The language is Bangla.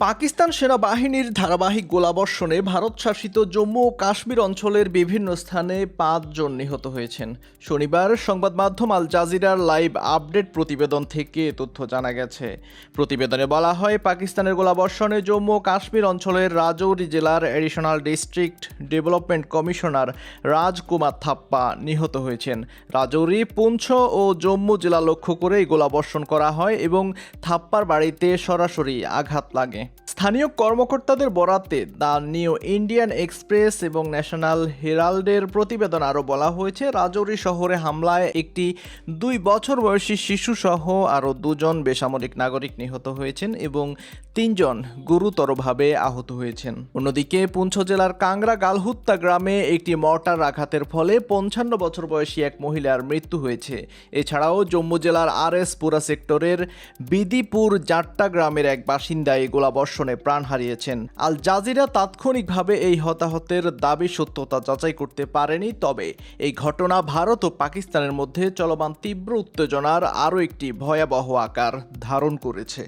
পাকিস্তান সেনাবাহিনীর ধারাবাহিক গোলাবর্ষণে ভারত শাসিত জম্মু ও কাশ্মীর অঞ্চলের বিভিন্ন স্থানে পাঁচজন নিহত হয়েছেন। শনিবার সংবাদ মাধ্যম আল জাজিরার লাইভ আপডেট প্রতিবেদন থেকে তথ্য জানা গেছে। প্রতিবেদনে বলা হয়, পাকিস্তানের গোলাবর্ষণে জম্মু ও কাশ্মীর অঞ্চলের রাজৌরি জেলার additional district development commissioner Rajkumar Thappa নিহত হয়েছেন। রাজৌরি, পুঞ্ছ ও জম্মু জেলা লক্ষ্য করেই গোলাবর্ষণ করা হয় এবং থাপ্পার বাড়িতে সরাসরি আঘাত লাগে। স্থানীয় কর্মকর্তাদের বরাতে দ্য নিউ ইন্ডিয়ান এক্সপ্রেস এবং ন্যাশনাল হেরাল্ডের প্রতিবেদন আরও বলা হয়েছে। রাজৌরি শহরে হামলায় একটি দুই বছর বয়সী শিশুসহ আরও দুজন বেসামরিক নাগরিক নিহত হয়েছেন এবং তিনজন গুরুতরভাবে আহত হয়েছেন। অন্যদিকে পুঞ্ছ জেলার কাংরা গালহুত্তা গ্রামে একটি মর্টার আঘাতের ফলে পঞ্চান্ন বছর বয়সী এক মহিলার মৃত্যু হয়েছে। এছাড়াও জম্মু জেলার আর এস পুরা সেক্টরের বিদিপুর জাট্টা গ্রামের এক বাসিন্দা এই গোলাবর্ষণে প্রাণ হারিয়েছেন। আল জাজিরা তাৎক্ষণিকভাবে এই হতাহতের দাবি সত্যতা যাচাই করতে পারেনি, তবে এই ঘটনা ভারত ও পাকিস্তানের মধ্যে চলমান তীব্র উত্তেজনার আরও একটি ভয়াবহ আকার ধারণ করেছে।